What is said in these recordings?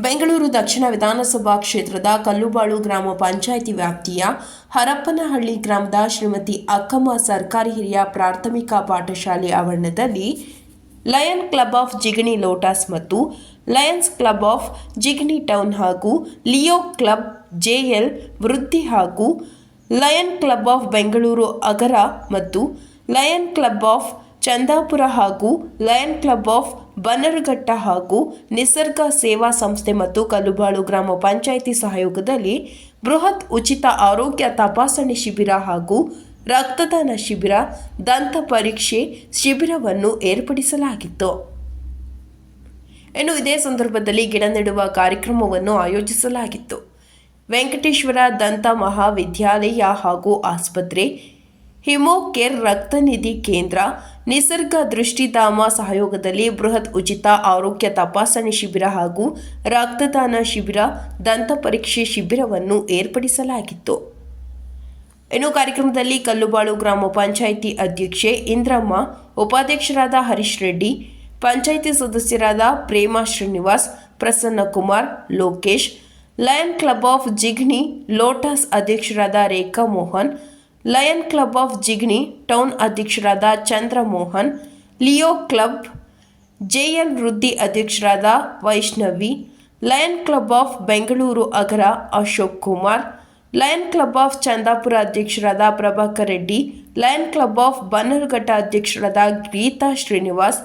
ಬೆಂಗಳೂರು ದಕ್ಷಿಣ ವಿಧಾನಸಭಾ ಕ್ಷೇತ್ರದ ಕಲ್ಲುಬಾಳು ಗ್ರಾಮ ಪಂಚಾಯಿತಿ ವ್ಯಾಪ್ತಿಯ ಹರಪ್ಪನಹಳ್ಳಿ ಗ್ರಾಮದ ಶ್ರೀಮತಿ ಅಕ್ಕಮ್ಮ ಸರ್ಕಾರಿ ಹಿರಿಯ ಪ್ರಾಥಮಿಕ ಪಾಠಶಾಲೆ ಆವರಣದಲ್ಲಿ lion club of Jigani lotus ಮತ್ತು lions club of Jigani town ಹಾಗೂ ಲಿಯೋ ಕ್ಲಬ್ ಜೆಎಲ್ ವೃದ್ಧಿ ಹಾಗೂ lion club of Bengaluru Agara ಮತ್ತು ಲಯನ್ ಕ್ಲಬ್ ಆಫ್ ಚಂದಾಪುರ ಹಾಗೂ ಲಯನ್ ಕ್ಲಬ್ ಆಫ್ ಬನ್ನರಘಟ್ಟ ಹಾಗೂ ನಿಸರ್ಗ ಸೇವಾ ಸಂಸ್ಥೆ ಮತ್ತು ಕಲ್ಲುಬಾಳು ಗ್ರಾಮ ಪಂಚಾಯಿತಿ ಸಹಯೋಗದಲ್ಲಿ ಬೃಹತ್ ಉಚಿತ ಆರೋಗ್ಯ ತಪಾಸಣೆ ಶಿಬಿರ ಹಾಗೂ ರಕ್ತದಾನ ಶಿಬಿರ, ದಂತ ಪರೀಕ್ಷೆ ಶಿಬಿರವನ್ನು ಏರ್ಪಡಿಸಲಾಗಿತ್ತು. ಇನ್ನು ಇದೇ ಸಂದರ್ಭದಲ್ಲಿ ಗಿಡ ನೆಡುವ ಕಾರ್ಯಕ್ರಮವನ್ನು ಆಯೋಜಿಸಲಾಗಿತ್ತು. ವೆಂಕಟೇಶ್ವರ ದಂತ ಮಹಾವಿದ್ಯಾಲಯ ಹಾಗೂ ಆಸ್ಪತ್ರೆ ಹಿಮೋಕೇರ್ ರಕ್ತನಿಧಿ ಕೇಂದ್ರ, ನಿಸರ್ಗ ದೃಷ್ಟಿಧಾಮ ಸಹಯೋಗದಲ್ಲಿ ಬೃಹತ್ ಉಚಿತ ಆರೋಗ್ಯ ತಪಾಸಣೆ ಶಿಬಿರ ಹಾಗೂ ರಕ್ತದಾನ ಶಿಬಿರ, ದಂತ ಪರೀಕ್ಷೆ ಶಿಬಿರವನ್ನು ಏರ್ಪಡಿಸಲಾಗಿತ್ತು. ಇನ್ನು ಕಾರ್ಯಕ್ರಮದಲ್ಲಿ ಕಲ್ಲುಬಾಳು ಗ್ರಾಮ ಪಂಚಾಯಿತಿ ಅಧ್ಯಕ್ಷೆ ಇಂದ್ರಮ್ಮ, ಉಪಾಧ್ಯಕ್ಷರಾದ ಹರೀಶ್ ರೆಡ್ಡಿ, ಪಂಚಾಯಿತಿ ಸದಸ್ಯರಾದ Prema Srinivas, Prasanna Kumar, Lokesh, lion club of Jigani, lotus ಅಧ್ಯಕ್ಷರಾದ Rekha Mohan lion club of Jigani town ಅಧ್ಯಕ್ಷರಾದ Chandramohan, leo club JN Vriddhi ಅಧ್ಯಕ್ಷರಾದ Vaishnavi, lion club of Bengaluru Agara Ashok Kumar, lion club of Chandapura ಅಧ್ಯಕ್ಷರಾದ Prabhakar Reddy, lion club of Bannerghatta ಅಧ್ಯಕ್ಷರಾದ ಗೀತಾ ಶ್ರೀನಿವಾಸ್,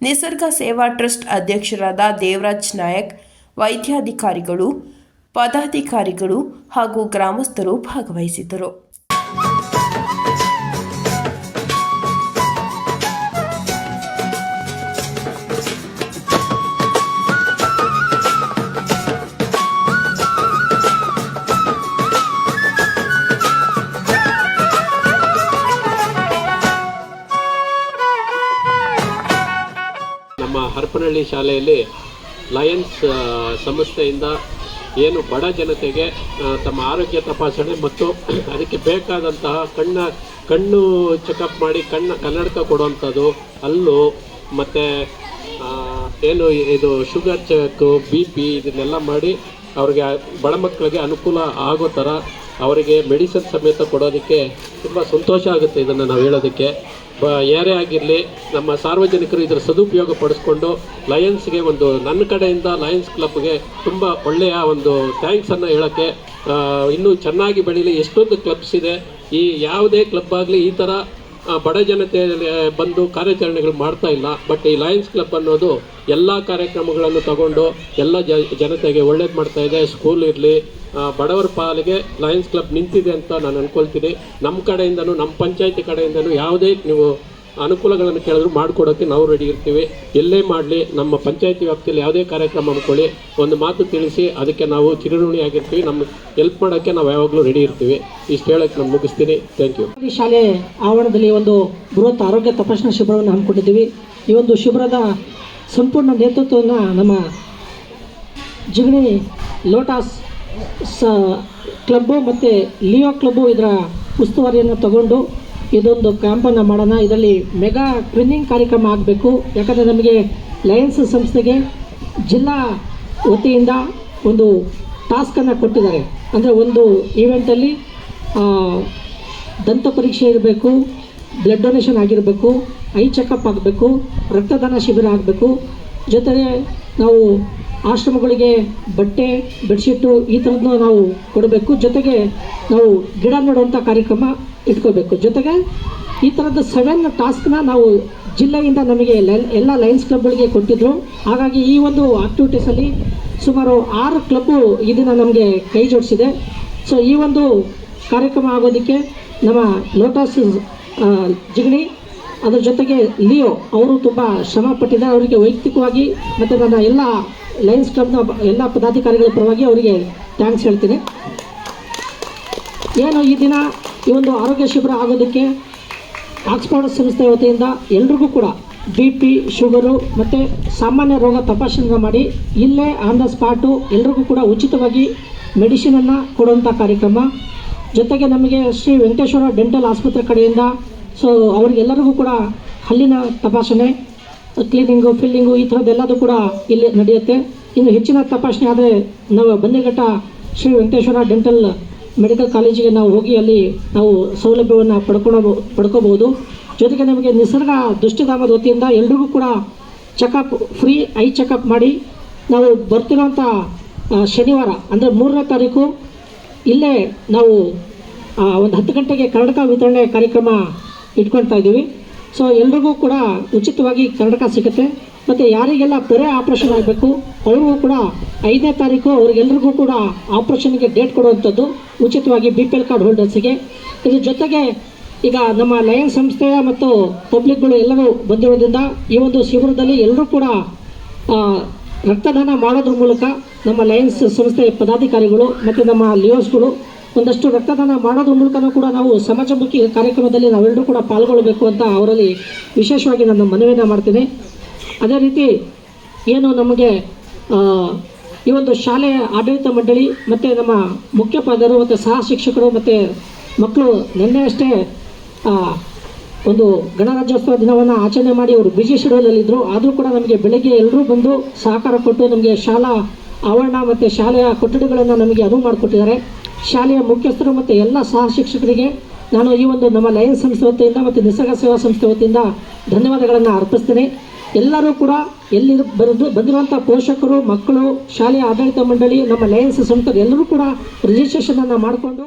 ನಿಸರ್ಗ ಸೇವಾ trust ಅಧ್ಯಕ್ಷರಾದ ದೇವರಾಜ್ ನಾಯಕ್, ವೈದ್ಯಾಧಿಕಾರಿಗಳು, ಪದಾಧಿಕಾರಿಗಳು ಹಾಗೂ ಗ್ರಾಮಸ್ಥರು ಭಾಗವಹಿಸಿದ್ದರು. ಹರಪನಹಳ್ಳಿ ಶಾಲೆಯಲ್ಲಿ ಲಯನ್ಸ್ ಸಂಸ್ಥೆಯಿಂದ ಏನು ಬಡ ಜನತೆಗೆ ತಮ್ಮ ಆರೋಗ್ಯ ತಪಾಸಣೆ ಮತ್ತು ಅದಕ್ಕೆ ಬೇಕಾದಂತಹ ಕಣ್ಣ, ಕಣ್ಣು ಚೆಕಪ್ ಮಾಡಿ ಕಣ್ಣ ಕನ್ನಡಕ ಕೊಡುವಂಥದ್ದು ಅಲ್ಲು ಮತ್ತು ಏನು ಇದು ಶುಗರ್ ಚೆಕ್ ಬಿ ಪಿ ಇದನ್ನೆಲ್ಲ ಮಾಡಿ ಅವ್ರಿಗೆ ಬಡ ಮಕ್ಕಳಿಗೆ ಅನುಕೂಲ ಆಗೋ ಥರ ಅವರಿಗೆ ಮೆಡಿಸಿನ್ ಸಮೇತ ಕೊಡೋದಕ್ಕೆ ತುಂಬ ಸಂತೋಷ ಆಗುತ್ತೆ ಇದನ್ನು ನಾವು ಹೇಳೋದಕ್ಕೆ. ಯಾರೇ ಆಗಿರಲಿ, ನಮ್ಮ ಸಾರ್ವಜನಿಕರು ಇದರ ಸದುಪಯೋಗ ಪಡಿಸ್ಕೊಂಡು ಲಯನ್ಸ್ಗೆ ಒಂದು ನನ್ನ ಕಡೆಯಿಂದ ಲಯನ್ಸ್ ಕ್ಲಬ್ಗೆ ತುಂಬ ಒಳ್ಳೆಯ ಒಂದು ಥ್ಯಾಂಕ್ಸನ್ನು ಹೇಳೋಕ್ಕೆ ಇನ್ನೂ ಚೆನ್ನಾಗಿ ಬೆಳೀಲಿ. ಎಷ್ಟೊಂದು ಕ್ಲಬ್ಸ್ ಇದೆ. ಈ ಯಾವುದೇ ಕ್ಲಬ್ ಆಗಲಿ ಈ ಥರ ಬಡ ಜನತೆ ಬಂದು ಕಾರ್ಯಾಚರಣೆಗಳು ಮಾಡ್ತಾ ಇಲ್ಲ. ಬಟ್ ಈ ಲಯನ್ಸ್ ಕ್ಲಬ್ ಅನ್ನೋದು ಎಲ್ಲ ಕಾರ್ಯಕ್ರಮಗಳನ್ನು ತಗೊಂಡು ಎಲ್ಲ ಜನತೆಗೆ ಒಳ್ಳೇದು ಮಾಡ್ತಾ ಇದೆ. ಸ್ಕೂಲ್ ಇರಲಿ ಬಡವರ ಪಾಲಿಗೆ ಲಯನ್ಸ್ ಕ್ಲಬ್ ನಿಂತಿದೆ ಅಂತ ನಾನು ಅನ್ಕೊಳ್ತೀನಿ. ನಮ್ಮ ಕಡೆಯಿಂದನೂ ನಮ್ಮ ಪಂಚಾಯತಿ ಕಡೆಯಿಂದನೂ ಯಾವುದೇ ನೀವು ಅನುಕೂಲಗಳನ್ನು ಕೇಳಿದ್ರು ಮಾಡಿಕೊಡೋಕ್ಕೆ ನಾವು ರೆಡಿ ಇರ್ತೀವಿ. ಎಲ್ಲೇ ಮಾಡಲಿ, ನಮ್ಮ ಪಂಚಾಯತಿ ವ್ಯಾಪ್ತಿಯಲ್ಲಿ ಯಾವುದೇ ಕಾರ್ಯಕ್ರಮ ಅಂದ್ಕೊಳ್ಳಿ ಒಂದು ಮಾತು ತಿಳಿಸಿ, ಅದಕ್ಕೆ ನಾವು ಚಿರಋಣಿ ಆಗಿರ್ತೀವಿ. ನಮ್ಮ ಹೆಲ್ಪ್ ಮಾಡೋಕ್ಕೆ ನಾವು ಯಾವಾಗಲೂ ರೆಡಿ ಇರ್ತೀವಿ. ಇಷ್ಟು ಹೇಳೋಕ್ಕೆ ನಾನು ಮುಗಿಸ್ತೀನಿ. ಥ್ಯಾಂಕ್ ಯು ಈ ಶಾಲೆ ಆವರಣದಲ್ಲಿ ಒಂದು ಬೃಹತ್ ಆರೋಗ್ಯ ತಪಾಸಣಾ ಶಿಬಿರವನ್ನು ಹಮ್ಮಿಕೊಂಡಿದ್ದೀವಿ. ಈ ಒಂದು ಶಿಬಿರದ ಸಂಪೂರ್ಣ ನೇತೃತ್ವವನ್ನು ನಮ್ಮ ಜಿಗಣಿ ಲೋಟಾಸ್ ಸ ಕ್ಲಬ್ಬು ಮತ್ತು ಲಿಯೋ ಕ್ಲಬ್ಬು ಇದರ ಉಸ್ತುವಾರಿಯನ್ನು ತಗೊಂಡು ಇದೊಂದು ಕ್ಯಾಂಪನ್ನು ಮಾಡೋಣ. ಇದರಲ್ಲಿ ಮೆಗಾ ಟ್ರೈನಿಂಗ್ ಕಾರ್ಯಕ್ರಮ ಆಗಬೇಕು. ಯಾಕಂದರೆ ನಮಗೆ ಲಯನ್ಸ್ ಸಂಸ್ಥೆಗೆ ಜಿಲ್ಲಾ ವತಿಯಿಂದ ಒಂದು ಟಾಸ್ಕನ್ನು ಕೊಟ್ಟಿದ್ದಾರೆ. ಅಂದರೆ ಒಂದು ಈವೆಂಟಲ್ಲಿ ದಂತ ಪರೀಕ್ಷೆ ಇರಬೇಕು, ಬ್ಲಡ್ ಡೊನೇಷನ್ ಆಗಿರಬೇಕು, ಐ ಚೆಕಪ್ ಆಗಬೇಕು, ರಕ್ತದಾನ ಶಿಬಿರ ಆಗಬೇಕು. ಜೊತೆಗೆ ನಾವು ಆಶ್ರಮಗಳಿಗೆ ಬಟ್ಟೆ, ಬೆಡ್ಶೀಟು ಈ ಥರದ್ದನ್ನ ನಾವು ಕೊಡಬೇಕು. ಜೊತೆಗೆ ನಾವು ಗಿಡ ನೆಡುವಂಥ ಕಾರ್ಯಕ್ರಮ ಇಟ್ಕೋಬೇಕು. ಜೊತೆಗೆ ಈ ಥರದ ಸೆವೆನ್ ಟಾಸ್ಕ್ನ ನಾವು ಜಿಲ್ಲೆಯಿಂದ ನಮಗೆ ಎಲ್ಲ ಲಯನ್ಸ್ ಕ್ಲಬ್ಗಳಿಗೆ ಕೊಟ್ಟಿದ್ದರು ಹಾಗಾಗಿ ಈ ಒಂದು ಆಕ್ಟಿವಿಟೀಸಲ್ಲಿ ಸುಮಾರು ಆರು ಕ್ಲಬ್ಬು ಇದನ್ನು ನಮಗೆ ಕೈ ಜೋಡಿಸಿದೆ. ಸೊ, ಈ ಒಂದು ಕಾರ್ಯಕ್ರಮ ಆಗೋದಕ್ಕೆ ನಮ್ಮ ಲೋಟಸ್ ಜಿಗಣಿ ಅದ್ರ ಜೊತೆಗೆ ಲಿಯೋ, ಅವರು ತುಂಬ ಶ್ರಮ ಪಟ್ಟಿದ್ದಾರೆ. ಅವರಿಗೆ ವೈಯಕ್ತಿಕವಾಗಿ ಮತ್ತು ನನ್ನ ಎಲ್ಲ ಲಯನ್ಸ್ ಕ್ಲಬ್ನ ಎಲ್ಲ ಪದಾಧಿಕಾರಿಗಳ ಪರವಾಗಿ ಅವರಿಗೆ ಥ್ಯಾಂಕ್ಸ್ ಹೇಳ್ತೀನಿ. ಏನು ಈ ದಿನ ಈ ಒಂದು ಆರೋಗ್ಯ ಶಿಬಿರ ಆಗೋದಕ್ಕೆ ಆಕ್ಸ್ಫೋರ್ಡ್ ಸಂಸ್ಥೆ ವತಿಯಿಂದ ಎಲ್ರಿಗೂ ಕೂಡ ಬಿ ಪಿ ಶುಗರು ಮತ್ತು ಸಾಮಾನ್ಯ ರೋಗ ತಪಾಸಣೆ ಮಾಡಿ ಇಲ್ಲೇ ಆನ್ ದ ಸ್ಪಾಟು ಎಲ್ರಿಗೂ ಕೂಡ ಉಚಿತವಾಗಿ ಮೆಡಿಸಿನನ್ನು ಕೊಡುವಂಥ ಕಾರ್ಯಕ್ರಮ. ಜೊತೆಗೆ ನಮಗೆ ಶ್ರೀ ವೆಂಕಟೇಶ್ವರ ಡೆಂಟಲ್ ಆಸ್ಪತ್ರೆ ಕಡೆಯಿಂದ ಸೊ ಅವರಿಗೆಲ್ಲರಿಗೂ ಕೂಡ ಹಲ್ಲಿನ ತಪಾಸಣೆ ಕ್ಲೀನಿಂಗು ಫಿಲ್ಲಿಂಗು ಈ ಥರದ್ದೆಲ್ಲದೂ ಕೂಡ ಇಲ್ಲಿ ನಡೆಯುತ್ತೆ. ಇನ್ನು ಹೆಚ್ಚಿನ ತಪಾಸಣೆ ಆದರೆ ನಾವು ಬನ್ನಿಘಟ್ಟ ಶ್ರೀ ವೆಂಕಟೇಶ್ವರ ಡೆಂಟಲ್ ಮೆಡಿಕಲ್ ಕಾಲೇಜಿಗೆ ನಾವು ಹೋಗಿ ಅಲ್ಲಿ ನಾವು ಸೌಲಭ್ಯವನ್ನು ಪಡ್ಕೊಳ್ಳೋ ಪಡ್ಕೋಬಹುದು. ಜೊತೆಗೆ ನಮಗೆ ನಿಸರ್ಗ ದೃಷ್ಟಿಧಾಮದ ವತಿಯಿಂದ ಎಲ್ರಿಗೂ ಕೂಡ ಚೆಕಪ್ ಫ್ರೀ ಐ ಚೆಕಪ್ ಮಾಡಿ ನಾವು ಬರ್ತಿರೋಂಥ ಶನಿವಾರ ಅಂದರೆ ಮೂರನೇ ತಾರೀಕು ಇಲ್ಲೇ ನಾವು ಒಂದು ಹತ್ತು ಗಂಟೆಗೆ ಕರ್ನಾಟಕ ವಿತರಣೆ ಕಾರ್ಯಕ್ರಮ ಇಟ್ಕೊಳ್ತಾ ಇದ್ದೀವಿ. ಸೊ ಎಲ್ರಿಗೂ ಕೂಡ ಉಚಿತವಾಗಿ ಕರ್ನಾಟಕ ಸಿಗುತ್ತೆ. ಮತ್ತು ಯಾರಿಗೆಲ್ಲ ಪೊರೆ ಆಪ್ರೇಷನ್ ಆಗಬೇಕು, ಅವ್ರಿಗೂ ಕೂಡ ಐದನೇ ತಾರೀಕು ಅವ್ರಿಗೆಲ್ರಿಗೂ ಕೂಡ ಆಪ್ರೇಷನ್ಗೆ ಡೇಟ್ ಕೊಡುವಂಥದ್ದು ಉಚಿತವಾಗಿ ಬಿ ಪಿ ಎಲ್ ಕಾರ್ಡ್ ಹೋಲ್ಡರ್ಸಿಗೆ. ಇದ್ರ ಜೊತೆಗೆ ಈಗ ನಮ್ಮ ಲಯನ್ ಸಂಸ್ಥೆಯ ಮತ್ತು ಪಬ್ಲಿಕ್ಗಳು ಎಲ್ಲರೂ ಬಂದಿರೋದ್ರಿಂದ ಈ ಒಂದು ಶಿಬಿರದಲ್ಲಿ ಎಲ್ಲರೂ ಕೂಡ ರಕ್ತದಾನ ಮಾಡೋದ್ರ ಮೂಲಕ ನಮ್ಮ ಲಯನ್ಸ್ ಸಂಸ್ಥೆಯ ಪದಾಧಿಕಾರಿಗಳು ಮತ್ತು ನಮ್ಮ ಲಿಯೋಸ್ಗಳು ಒಂದಷ್ಟು ರಕ್ತದಾನ ಮಾಡೋದ್ರ ಮೂಲಕನೂ ಕೂಡ ನಾವು ಸಮಾಜಮುಖಿ ಕಾರ್ಯಕ್ರಮದಲ್ಲಿ ನಾವೆಲ್ಲರೂ ಕೂಡ ಪಾಲ್ಗೊಳ್ಳಬೇಕು ಅಂತ ಅವರಲ್ಲಿ ವಿಶೇಷವಾಗಿ ನಾನು ಮನವಿಯನ್ನು ಮಾಡ್ತೀನಿ. ಅದೇ ರೀತಿ ಏನು ನಮಗೆ ಈ ಒಂದು ಶಾಲೆಯ ಆಡಳಿತ ಮಂಡಳಿ ಮತ್ತು ನಮ್ಮ ಮುಖ್ಯೋಪಾಧ್ಯಾಯರು ಮತ್ತು ಸಹ ಶಿಕ್ಷಕರು ಮತ್ತು ಮಕ್ಕಳು ನಿನ್ನೆ ಅಷ್ಟೇ ಒಂದು ಗಣರಾಜ್ಯೋತ್ಸವ ದಿನವನ್ನು ಆಚರಣೆ ಮಾಡಿ ಅವರು ಬಿಜಿ ಶೆಡ್ಯೂಲಲ್ಲಿದ್ದರು ಆದರೂ ಕೂಡ ನಮಗೆ ಬೆಳಗ್ಗೆ ಎಲ್ಲರೂ ಬಂದು ಸಹಕಾರ ಕೊಟ್ಟು ನಮಗೆ ಶಾಲಾ ಆವರಣ ಮತ್ತು ಶಾಲೆಯ ಕೊಠಡಿಗಳನ್ನು ನಮಗೆ ಅನುವು ಮಾಡಿಕೊಟ್ಟಿದ್ದಾರೆ. ಶಾಲೆಯ ಮುಖ್ಯಸ್ಥರು ಮತ್ತು ಎಲ್ಲ ಸಹ ಶಿಕ್ಷಕರಿಗೆ ನಾನು ಈ ಒಂದು ನಮ್ಮ ಲಯನ್ ಸಂಸ್ಥೆ ವತಿಯಿಂದ ಮತ್ತು ನಿಸರ್ಗ ಸೇವಾ ಸಂಸ್ಥೆ ವತಿಯಿಂದ ಧನ್ಯವಾದಗಳನ್ನು ಅರ್ಪಿಸ್ತೇನೆ. ಎಲ್ಲರೂ ಕೂಡ ಎಲ್ಲಿ ಬರೆದು ಬಂದಿರುವಂಥ ಪೋಷಕರು, ಮಕ್ಕಳು, ಶಾಲೆಯ ಆಡಳಿತ ಮಂಡಳಿ, ನಮ್ಮ ಲಯನ್ಸ್ ಸಂಸ್ಥೆ ಎಲ್ಲರೂ ಕೂಡ ರಿಜಿಸ್ಟ್ರೇಷನನ್ನು ಮಾಡಿಕೊಂಡು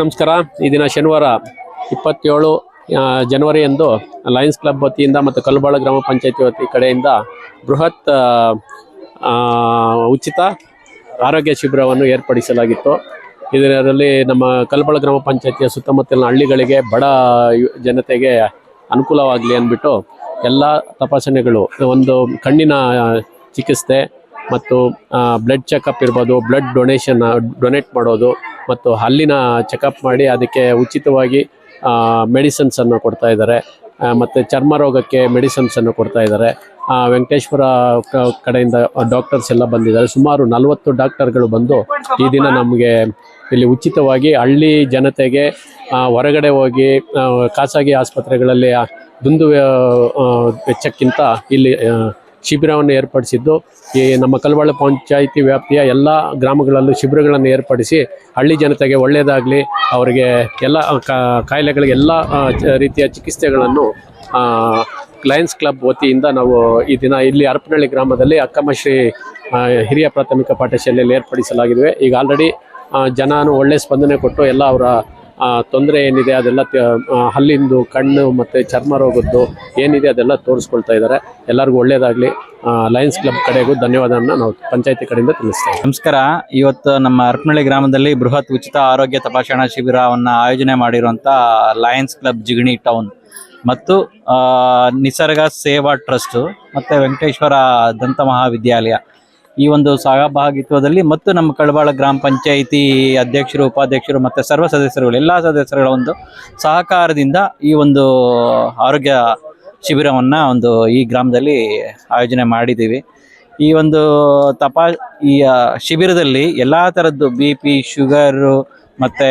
ನಮಸ್ಕಾರ. ಈ ದಿನ ಶನಿವಾರ ಇಪ್ಪತ್ತೇಳು ಜನವರಿಯಂದು ಲಯನ್ಸ್ ಕ್ಲಬ್ ವತಿಯಿಂದ ಮತ್ತು ಕಲ್ಬಾಳ ಗ್ರಾಮ ಪಂಚಾಯತಿ ವತಿ ಕಡೆಯಿಂದ ಬೃಹತ್ ಉಚಿತ ಆರೋಗ್ಯ ಶಿಬಿರವನ್ನು ಏರ್ಪಡಿಸಲಾಗಿತ್ತು. ಇದರಲ್ಲಿ ನಮ್ಮ ಕಲ್ಬಾಳ ಗ್ರಾಮ ಪಂಚಾಯತಿಯ ಸುತ್ತಮುತ್ತಲಿನ ಹಳ್ಳಿಗಳಿಗೆ ಬಡ ಜನತೆಗೆ ಅನುಕೂಲವಾಗಲಿ ಅಂದ್ಬಿಟ್ಟು ಎಲ್ಲ ತಪಾಸಣೆಗಳು, ಒಂದು ಕಣ್ಣಿನ ಚಿಕಿತ್ಸೆ ಮತ್ತು ಬ್ಲಡ್ ಚೆಕಪ್ ಇರ್ಬೋದು ಬ್ಲಡ್ ಡೊನೇಷನ್ ಡೊನೇಟ್ ಮಾಡೋದು, ಮತ್ತು ಹಲ್ಲಿನ ಚೆಕಪ್ ಮಾಡಿ ಅದಕ್ಕೆ ಉಚಿತವಾಗಿ ಮೆಡಿಸನ್ಸನ್ನು ಕೊಡ್ತಾ ಇದ್ದಾರೆ. ಮತ್ತು ಚರ್ಮ ರೋಗಕ್ಕೆ ಮೆಡಿಸನ್ಸನ್ನು ಕೊಡ್ತಾ ಇದ್ದಾರೆ. ವೆಂಕಟೇಶ್ವರ ಕಡೆಯಿಂದ ಡಾಕ್ಟರ್ಸ್ ಎಲ್ಲ ಬಂದಿದ್ದಾರೆ. ಸುಮಾರು ನಲವತ್ತು ಡಾಕ್ಟರ್ಗಳು ಬಂದು ಈ ದಿನ ನಮಗೆ ಇಲ್ಲಿ ಉಚಿತವಾಗಿ ಹಳ್ಳಿ ಜನತೆಗೆ ಹೊರಗಡೆ ಹೋಗಿ ಖಾಸಗಿ ಆಸ್ಪತ್ರೆಗಳಲ್ಲಿ ದುಂದು ವೆಚ್ಚಕ್ಕಿಂತ ಇಲ್ಲಿ ಶಿಬಿರವನ್ನು ಏರ್ಪಡಿಸಿದ್ದು, ಈ ನಮ್ಮ ಕಲ್ವಾಳ ಪಂಚಾಯಿತಿ ವ್ಯಾಪ್ತಿಯ ಎಲ್ಲ ಗ್ರಾಮಗಳಲ್ಲೂ ಶಿಬಿರಗಳನ್ನು ಏರ್ಪಡಿಸಿ, ಹಳ್ಳಿ ಜನತೆಗೆ ಒಳ್ಳೆಯದಾಗಲಿ, ಅವರಿಗೆ ಎಲ್ಲ ಕಾಯಿಲೆಗಳಿಗೆ ಎಲ್ಲ ರೀತಿಯ ಚಿಕಿತ್ಸೆಗಳನ್ನು ಲಯನ್ಸ್ ಕ್ಲಬ್ ವತಿಯಿಂದ ನಾವು ಈ ದಿನ ಇಲ್ಲಿ ಅರಪನಹಳ್ಳಿ ಗ್ರಾಮದಲ್ಲಿ ಅಕ್ಕಮಶ್ರೀ ಹಿರಿಯ ಪ್ರಾಥಮಿಕ ಪಾಠಶಾಲೆಯಲ್ಲಿ ಏರ್ಪಡಿಸಲಾಗಿದೆ ಈಗ ಆಲ್ರೆಡಿ ಜನಾನು ಒಳ್ಳೆ ಸ್ಪಂದನೆ ಕೊಟ್ಟು ಎಲ್ಲ ಅವರ ತೊಂದರೆ ಏನಿದೆ ಅದೆಲ್ಲ ಹಲ್ಲಿಂದು ಕಣ್ಣು ಮತ್ತು ಚರ್ಮ ರೋಗದ್ದು ಏನಿದೆ ಅದೆಲ್ಲ ತೋರಿಸ್ಕೊಳ್ತಾ ಇದ್ದಾರೆ. ಎಲ್ಲರಿಗೂ ಒಳ್ಳೆಯದಾಗಲಿ ಲಯನ್ಸ್ ಕ್ಲಬ್ ಕಡೆಗೂ ಧನ್ಯವಾದವನ್ನು ನಾವು ಪಂಚಾಯತಿ ಕಡೆಯಿಂದ ತಿಳಿಸ್ತೇವೆ ನಮಸ್ಕಾರ. ಇವತ್ತು ನಮ್ಮ ಅರ್ಪನಹಳ್ಳಿ ಗ್ರಾಮದಲ್ಲಿ ಬೃಹತ್ ಉಚಿತ ಆರೋಗ್ಯ ತಪಾಸಣಾ ಶಿಬಿರವನ್ನು ಆಯೋಜನೆ ಮಾಡಿರುವಂಥ ಲಯನ್ಸ್ ಕ್ಲಬ್ ಜಿಗಣಿ ಟೌನ್ ಮತ್ತು ನಿಸರ್ಗ ಸೇವಾ ಟ್ರಸ್ಟು ಮತ್ತು ವೆಂಕಟೇಶ್ವರ ದಂತ ಮಹಾವಿದ್ಯಾಲಯ ಈ ಒಂದು ಸಹಭಾಗಿತ್ವದಲ್ಲಿ ಮತ್ತು ನಮ್ಮ ಕಳವಾಳ ಗ್ರಾಮ ಪಂಚಾಯಿತಿ ಅಧ್ಯಕ್ಷರು, ಉಪಾಧ್ಯಕ್ಷರು ಮತ್ತು ಸರ್ವ ಸದಸ್ಯರುಗಳು, ಎಲ್ಲ ಸದಸ್ಯರುಗಳ ಒಂದು ಸಹಕಾರದಿಂದ ಈ ಒಂದು ಆರೋಗ್ಯ ಶಿಬಿರವನ್ನು ಒಂದು ಈ ಗ್ರಾಮದಲ್ಲಿ ಆಯೋಜನೆ ಮಾಡಿದ್ದೀವಿ. ಈ ಒಂದು ತಪಾ, ಈ ಶಿಬಿರದಲ್ಲಿ ಎಲ್ಲ ಥರದ್ದು ಬಿ ಪಿ ಶುಗರು ಮತ್ತು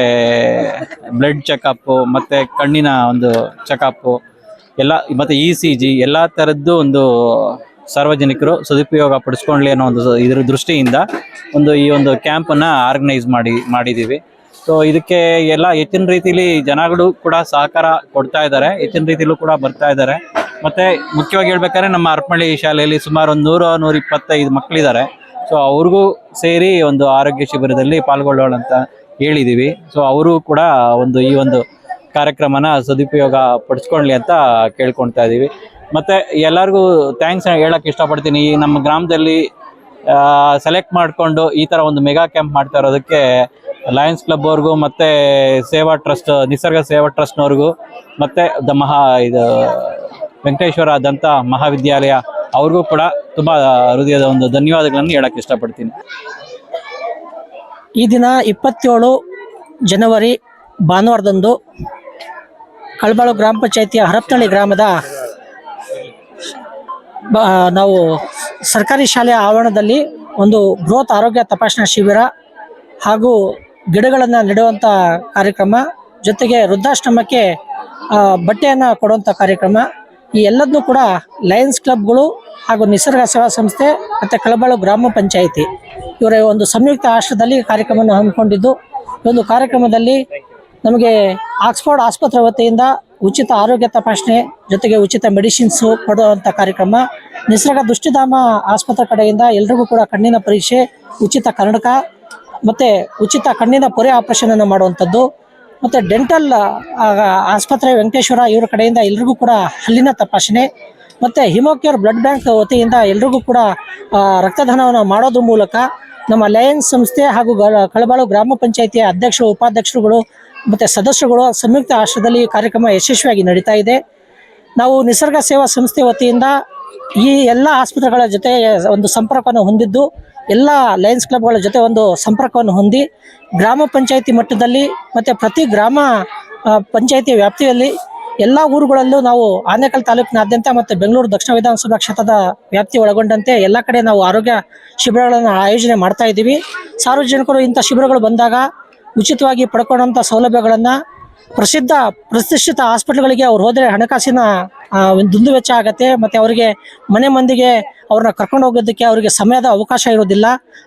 ಬ್ಲಡ್ ಚೆಕಪ್ಪು ಮತ್ತು ಕಣ್ಣಿನ ಒಂದು ಚೆಕಪ್ಪು ಎಲ್ಲ, ಮತ್ತು ಇ ಸಿ ಜಿ ಎಲ್ಲ ಥರದ್ದು ಒಂದು ಸಾರ್ವಜನಿಕರು ಸದುಪಯೋಗ ಪಡಿಸ್ಕೊಳ್ಳಿ ಅನ್ನೋ ಒಂದು ಇದ್ರ ದೃಷ್ಟಿಯಿಂದ ಒಂದು ಈ ಒಂದು ಕ್ಯಾಂಪನ್ನು ಆರ್ಗನೈಸ್ ಮಾಡಿ ಮಾಡಿದ್ದೀವಿ ಸೊ ಇದಕ್ಕೆ ಎಲ್ಲ ಹೆಚ್ಚಿನ ರೀತಿಲಿ ಜನಗಳು ಕೂಡ ಸಹಕಾರ ಕೊಡ್ತಾ ಇದ್ದಾರೆ. ಹೆಚ್ಚಿನ ರೀತಿಯಲ್ಲೂ ಕೂಡ ಬರ್ತಾ ಇದ್ದಾರೆ. ಮತ್ತೆ ಮುಖ್ಯವಾಗಿ ಹೇಳ್ಬೇಕಾದ್ರೆ ನಮ್ಮ ಅರ್ಪಳ್ಳಿ ಶಾಲೆಯಲ್ಲಿ ಸುಮಾರು ಒಂದು ನೂರು ನೂರ ಇಪ್ಪತ್ತೈದು ಮಕ್ಕಳಿದ್ದಾರೆ. ಸೊ ಅವ್ರಿಗೂ ಸೇರಿ ಒಂದು ಆರೋಗ್ಯ ಶಿಬಿರದಲ್ಲಿ ಪಾಲ್ಗೊಳ್ಳೋಣ ಅಂತ ಹೇಳಿದ್ದೀವಿ ಸೊ ಅವರು ಕೂಡ ಒಂದು ಈ ಒಂದು ಕಾರ್ಯಕ್ರಮನ ಸದುಪಯೋಗ ಪಡಿಸ್ಕೊಳ್ಳಿ ಅಂತ ಕೇಳ್ಕೊಳ್ತಾ ಇದ್ದೀವಿ ಮತ್ತೆ ಎಲ್ಲರಿಗೂ ಥ್ಯಾಂಕ್ಸ್ ಹೇಳಕ್ ಇಷ್ಟಪಡ್ತೀನಿ. ಈ ನಮ್ಮ ಗ್ರಾಮದಲ್ಲಿ ಸೆಲೆಕ್ಟ್ ಮಾಡಿಕೊಂಡು ಈ ಥರ ಒಂದು ಮೆಗಾ ಕ್ಯಾಂಪ್ ಮಾಡ್ತಾ ಇರೋದಕ್ಕೆ ಲಯನ್ಸ್ ಕ್ಲಬ್ ಅವ್ರಿಗೂ ಮತ್ತೆ ಸೇವಾ ಟ್ರಸ್ಟ್ ನಿಸರ್ಗ ಸೇವಾ ಟ್ರಸ್ಟ್ನವ್ರಿಗೂ ಮತ್ತೆ ದ ಮಹಾ ಇದು ವೆಂಕಟೇಶ್ವರ ದಂತ ಮಹಾವಿದ್ಯಾಲಯ ಅವ್ರಿಗೂ ಕೂಡ ತುಂಬ ಹೃದಯದ ಒಂದು ಧನ್ಯವಾದಗಳನ್ನು ಹೇಳಕ್ಕೆ ಇಷ್ಟಪಡ್ತೀನಿ. ಈ ದಿನ ಇಪ್ಪತ್ತೇಳು ಜನವರಿ ಭಾನುವಾರದಂದು ಕಳ್ಬಾಳು ಗ್ರಾಮ ಪಂಚಾಯಿತಿಯ ಹರಪನಹಳ್ಳಿ ಗ್ರಾಮದ ನಾವು ಸರ್ಕಾರಿ ಶಾಲೆಯ ಆವರಣದಲ್ಲಿ ಒಂದು ಬೃಹತ್ ಆರೋಗ್ಯ ತಪಾಸಣಾ ಶಿಬಿರ ಹಾಗೂ ಗಿಡಗಳನ್ನು ನೆಡುವಂಥ ಕಾರ್ಯಕ್ರಮ, ಜೊತೆಗೆ ವೃದ್ಧಾಶ್ರಮಕ್ಕೆ ಬಟ್ಟೆಯನ್ನು ಕೊಡುವಂಥ ಕಾರ್ಯಕ್ರಮ. ಈ ಎಲ್ಲದನ್ನೂ ಕೂಡ ಲಯನ್ಸ್ ಕ್ಲಬ್ಗಳು ಹಾಗೂ ನಿಸರ್ಗ ಸೇವಾ ಸಂಸ್ಥೆ ಮತ್ತು ಕಳಬಾಳು ಗ್ರಾಮ ಪಂಚಾಯಿತಿ ಇವರ ಒಂದು ಸಂಯುಕ್ತ ಆಶ್ರಯದಲ್ಲಿ ಕಾರ್ಯಕ್ರಮವನ್ನು ಹಮ್ಮಿಕೊಂಡಿದ್ದು. ಈ ಒಂದು ಕಾರ್ಯಕ್ರಮದಲ್ಲಿ ನಮಗೆ ಆಕ್ಸ್ಫೋರ್ಡ್ ಆಸ್ಪತ್ರೆ ವತಿಯಿಂದ ಉಚಿತ ಆರೋಗ್ಯ ತಪಾಸಣೆ ಜೊತೆಗೆ ಉಚಿತ ಮೆಡಿಸಿನ್ಸ್ ಕೊಡುವಂಥ ಕಾರ್ಯಕ್ರಮ. ನಿಸರ್ಗ ದುಷ್ಟಿಧಾಮ ಆಸ್ಪತ್ರೆ ಕಡೆಯಿಂದ ಎಲ್ರಿಗೂ ಕೂಡ ಕಣ್ಣಿನ ಪರೀಕ್ಷೆ, ಉಚಿತ ಕನ್ನಡಕ ಮತ್ತು ಉಚಿತ ಕಣ್ಣಿನ ಪೊರೆ ಆಪರೇಷನನ್ನು ಮಾಡುವಂಥದ್ದು. ಮತ್ತು ಡೆಂಟಲ್ ಆಸ್ಪತ್ರೆ ವೆಂಕಟೇಶ್ವರ ಇವರ ಕಡೆಯಿಂದ ಎಲ್ರಿಗೂ ಕೂಡ ಹಲ್ಲಿನ ತಪಾಸಣೆ. ಮತ್ತು ಹಿಮೋಕ್ಯೂರ್ ಬ್ಲಡ್ ಬ್ಯಾಂಕ್ ವತಿಯಿಂದ ಎಲ್ರಿಗೂ ಕೂಡ ರಕ್ತದಾನವನ್ನು ಮಾಡೋದ್ರ ಮೂಲಕ ನಮ್ಮ ಲಯನ್ಸ್ ಸಂಸ್ಥೆ ಹಾಗೂ ಕಳಬಾಳು ಗ್ರಾಮ ಪಂಚಾಯಿತಿಯ ಅಧ್ಯಕ್ಷರು, ಉಪಾಧ್ಯಕ್ಷರುಗಳು ಮತ್ತು ಸದಸ್ಯರುಗಳು ಸಂಯುಕ್ತ ಆಶ್ರಯದಲ್ಲಿ ಈ ಕಾರ್ಯಕ್ರಮ ಯಶಸ್ವಿಯಾಗಿ ನಡೀತಾ ಇದೆ. ನಾವು ನಿಸರ್ಗ ಸೇವಾ ಸಂಸ್ಥೆ ವತಿಯಿಂದ ಈ ಎಲ್ಲ ಆಸ್ಪತ್ರೆಗಳ ಜೊತೆ ಒಂದು ಸಂಪರ್ಕವನ್ನು ಹೊಂದಿದ್ದು, ಎಲ್ಲ ಲಯನ್ಸ್ ಕ್ಲಬ್ಗಳ ಜೊತೆ ಒಂದು ಸಂಪರ್ಕವನ್ನು ಹೊಂದಿ, ಗ್ರಾಮ ಪಂಚಾಯಿತಿ ಮಟ್ಟದಲ್ಲಿ ಮತ್ತು ಪ್ರತಿ ಗ್ರಾಮ ಪಂಚಾಯಿತಿ ವ್ಯಾಪ್ತಿಯಲ್ಲಿ ಎಲ್ಲ ಊರುಗಳಲ್ಲೂ ನಾವು ಆನೇಕಲ್ ತಾಲೂಕಿನಾದ್ಯಂತ ಮತ್ತು ಬೆಂಗಳೂರು ದಕ್ಷಿಣ ವಿಧಾನಸಭಾ ಕ್ಷೇತ್ರದ ವ್ಯಾಪ್ತಿ ಒಳಗೊಂಡಂತೆ ಎಲ್ಲ ಕಡೆ ನಾವು ಆರೋಗ್ಯ ಶಿಬಿರಗಳನ್ನು ಆಯೋಜನೆ ಮಾಡ್ತಾ ಇದ್ದೀವಿ. ಸಾರ್ವಜನಿಕರು ಇಂಥ ಶಿಬಿರಗಳು ಬಂದಾಗ ಉಚಿತವಾಗಿ ಪಡ್ಕೊಳ್ಳೋಂಥ ಸೌಲಭ್ಯಗಳನ್ನು ಪ್ರಸಿದ್ಧ, ಪ್ರತಿಷ್ಠಿತ ಹಾಸ್ಪಿಟ್ಲ್ಗಳಿಗೆ ಅವ್ರು ಹೋದರೆ ಹಣಕಾಸಿನ ದುಂದು ವೆಚ್ಚ ಆಗತ್ತೆ. ಮತ್ತು ಅವರಿಗೆ ಮನೆ ಮಂದಿಗೆ ಅವ್ರನ್ನ ಕರ್ಕೊಂಡು ಹೋಗೋದಕ್ಕೆ ಅವರಿಗೆ ಸಮಯದ ಅವಕಾಶ ಇರೋದಿಲ್ಲ.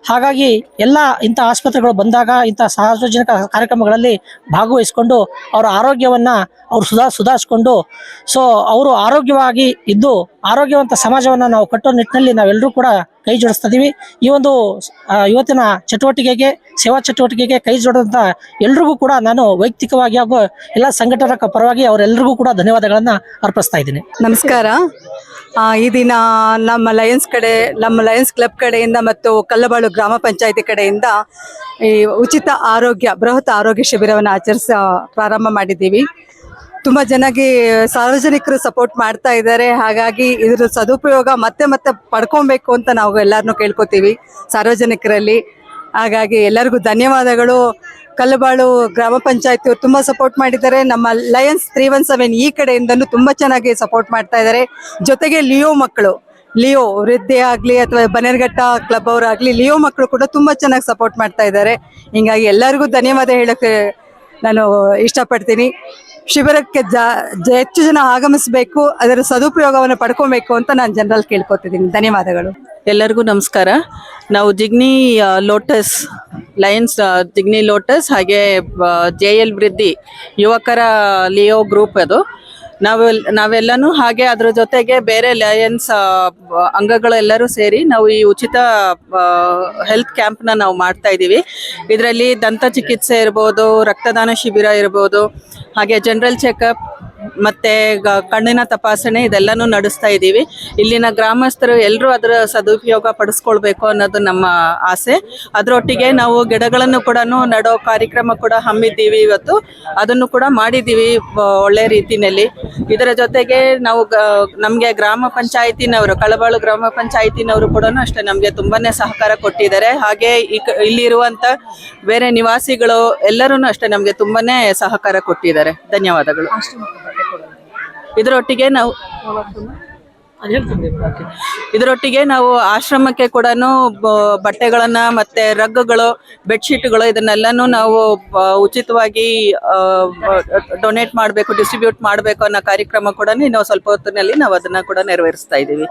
ಹಾಗಾಗಿ ಎಲ್ಲ ಇಂಥ ಆಸ್ಪತ್ರೆಗಳು ಬಂದಾಗ ಇಂಥ ಸಾರ್ವಜನಿಕ ಕಾರ್ಯಕ್ರಮಗಳಲ್ಲಿ ಭಾಗವಹಿಸಿಕೊಂಡು ಅವರ ಆರೋಗ್ಯವನ್ನು ಅವರು ಸುಧಾ, ಸುಧಾರಿಸ್ಕೊಂಡು, ಸೊ, ಅವರು ಆರೋಗ್ಯವಾಗಿ ಇದ್ದು, ಆರೋಗ್ಯವಂತ ಸಮಾಜವನ್ನು ನಾವು ಕಟ್ಟೋ ನಿಟ್ಟಿನಲ್ಲಿ ನಾವೆಲ್ಲರೂ ಕೂಡ ಕೈ ಜೋಡಿಸ್ತಾ ಈ ಒಂದು ಇವತ್ತಿನ ಚಟುವಟಿಕೆಗೆ, ಸೇವಾ ಚಟುವಟಿಕೆಗೆ ಕೈ ಜೋಡಿದಂಥ ಎಲ್ರಿಗೂ ಕೂಡ ನಾನು ವೈಯಕ್ತಿಕವಾಗಿ ಹಾಗೂ ಎಲ್ಲ ಸಂಘಟನಾ ಪರವಾಗಿ ಅವರೆಲ್ಲರಿಗೂ ಕೂಡ ಧನ್ಯವಾದಗಳನ್ನು ಅರ್ಪಿಸ್ತಾ ಇದ್ದೀನಿ. ನಮಸ್ಕಾರ. ಈ ದಿನ ನಮ್ಮ ಲಯನ್ಸ್ ಕಡೆ, ನಮ್ಮ ಲಯನ್ಸ್ ಕ್ಲಬ್ ಕಡೆಯಿಂದ ಮತ್ತು ಕಲ್ಲಬಾಳು ಗ್ರಾಮ ಪಂಚಾಯತಿ ಕಡೆಯಿಂದ ಈ ಉಚಿತ ಆರೋಗ್ಯ, ಬೃಹತ್ ಆರೋಗ್ಯ ಶಿಬಿರವನ್ನು ಆಚರಿಸ, ಪ್ರಾರಂಭ ಮಾಡಿದ್ದೀವಿ. ತುಂಬ ಜನಗೆ ಸಾರ್ವಜನಿಕರು ಸಪೋರ್ಟ್ ಮಾಡ್ತಾ ಇದ್ದಾರೆ. ಹಾಗಾಗಿ ಇದ್ರ ಸದುಪಯೋಗ ಮತ್ತೆ ಮತ್ತೆ ಪಡ್ಕೊಬೇಕು ಅಂತ ನಾವು ಎಲ್ಲರನ್ನೂ ಕೇಳ್ಕೊತೀವಿ ಸಾರ್ವಜನಿಕರಲ್ಲಿ. ಹಾಗಾಗಿ ಎಲ್ಲರಿಗೂ ಧನ್ಯವಾದಗಳು. ಕಲ್ಲಬಾಳು ಗ್ರಾಮ ಪಂಚಾಯತಿ ಅವರು ತುಂಬಾ ಸಪೋರ್ಟ್ ಮಾಡಿದ್ದಾರೆ. ನಮ್ಮ ಲಯನ್ಸ್ ತ್ರೀ ಒನ್ ಸೆವೆನ್ ಈ ಕಡೆಯಿಂದನೂ ತುಂಬಾ ಚೆನ್ನಾಗಿ ಸಪೋರ್ಟ್ ಮಾಡ್ತಾ ಇದ್ದಾರೆ. ಜೊತೆಗೆ ಲಿಯೋ ಮಕ್ಕಳು, ಲಿಯೋ ವೃದ್ಧಿ ಆಗಲಿ ಅಥವಾ ಬನೇರ್ಘಟ್ಟ ಕ್ಲಬ್ ಅವರಾಗ್ಲಿ ಲಿಯೋ ಮಕ್ಕಳು ಕೂಡ ತುಂಬಾ ಚೆನ್ನಾಗಿ ಸಪೋರ್ಟ್ ಮಾಡ್ತಾ ಇದ್ದಾರೆ. ಹಿಂಗಾಗಿ ಎಲ್ಲರಿಗೂ ಧನ್ಯವಾದ ಹೇಳಕ್ಕೆ ನಾನು ಇಷ್ಟಪಡ್ತೀನಿ. ಶಿಬಿರಕ್ಕೆ ಜಾ ಹೆಚ್ಚು ಜನ ಆಗಮಿಸಬೇಕು, ಅದರ ಸದುಪಯೋಗವನ್ನು ಪಡ್ಕೊಬೇಕು ಅಂತ ನಾನು ಜನರಲ್ಲಿ ಕೇಳ್ಕೊತಿದ್ದೀನಿ. ಧನ್ಯವಾದಗಳು. ಎಲ್ಲರಿಗೂ ನಮಸ್ಕಾರ. ನಾವು Jigani lotus, lions Jigani lotus ಹಾಗೆ ಜೆ ಎಲ್ ವೃದ್ಧಿ ಯುವಕರ ಲಿಯೋ ಗ್ರೂಪ್ ಅದು. ನಾವು ನಾವೆಲ್ಲನೂ ಹಾಗೆ ಅದ್ರ ಜೊತೆಗೆ ಬೇರೆ ಲಯನ್ಸ್ ಅಂಗಗಳೆಲ್ಲರೂ ಸೇರಿ ನಾವು ಈ ಉಚಿತ ಹೆಲ್ತ್ ಕ್ಯಾಂಪ್ನ ನಾವು ಮಾಡ್ತಾ ಇದ್ದೀವಿ. ಇದರಲ್ಲಿ ದಂತ ಚಿಕಿತ್ಸೆ ಇರ್ಬೋದು, ರಕ್ತದಾನ ಶಿಬಿರ ಇರ್ಬೋದು, ಹಾಗೆ ಜನರಲ್ ಚೆಕಪ್ ಮತ್ತೆ ಕಣ್ಣಿನ ತಪಾಸಣೆ ಇದೆಲ್ಲನೂ ನಡೆಸ್ತಾ ಇದ್ದೀವಿ. ಇಲ್ಲಿನ ಗ್ರಾಮಸ್ಥರು ಎಲ್ಲರೂ ಅದರ ಸದುಪಯೋಗ ಪಡಿಸ್ಕೊಳ್ಬೇಕು ಅನ್ನೋದು ನಮ್ಮ ಆಸೆ. ಅದರೊಟ್ಟಿಗೆ ನಾವು ಗಿಡಗಳನ್ನು ಕೂಡ ನೆಡೋ ಕಾರ್ಯಕ್ರಮ ಕೂಡ ಹಮ್ಮಿದ್ದೀವಿ ಇವತ್ತು. ಅದನ್ನು ಕೂಡ ಮಾಡಿದ್ದೀವಿ ಒಳ್ಳೆ ರೀತಿಯಲ್ಲಿ. ಇದರ ಜೊತೆಗೆ ನಾವು ನಮಗೆ ಗ್ರಾಮ ಪಂಚಾಯತಿನವರು, ಕಳಬಾಳು ಗ್ರಾಮ ಪಂಚಾಯತಿನವರು ಕೂಡ ಅಷ್ಟೇ ನಮಗೆ ತುಂಬಾನೇ ಸಹಕಾರ ಕೊಟ್ಟಿದ್ದಾರೆ. ಹಾಗೆ ಇಲ್ಲಿರುವಂತ ಬೇರೆ ನಿವಾಸಿಗಳು ಎಲ್ಲರೂ ಅಷ್ಟೇ ನಮಗೆ ತುಂಬಾನೇ ಸಹಕಾರ ಕೊಟ್ಟಿದ್ದಾರೆ. ಧನ್ಯವಾದಗಳು. ಇದರೊಟ್ಟಿಗೆ ನಾವು ಇದರೊಟ್ಟಿಗೆ ನಾವು ಆಶ್ರಮಕ್ಕೆ ಕೂಡ ಬಟ್ಟೆಗಳನ್ನ ಮತ್ತೆ ರಗ್ಗಗಳು, ಬೆಡ್ಶೀಟ್ಗಳು ಇದನ್ನೆಲ್ಲನೂ ನಾವು ಉಚಿತವಾಗಿ ಡೊನೇಟ್ ಮಾಡಬೇಕು ಡಿಸ್ಟ್ರಿಬ್ಯೂಟ್ ಮಾಡಬೇಕು ಅನ್ನೋ ಕಾರ್ಯಕ್ರಮ ಕೂಡ ನಾವು ಸ್ವಲ್ಪ ಹೊತ್ತಿನಲ್ಲಿ ನಾವು ಅದನ್ನ ಕೂಡ ನೆರವೇರಿಸ್ತಾ ಇದ್ದೀವಿ.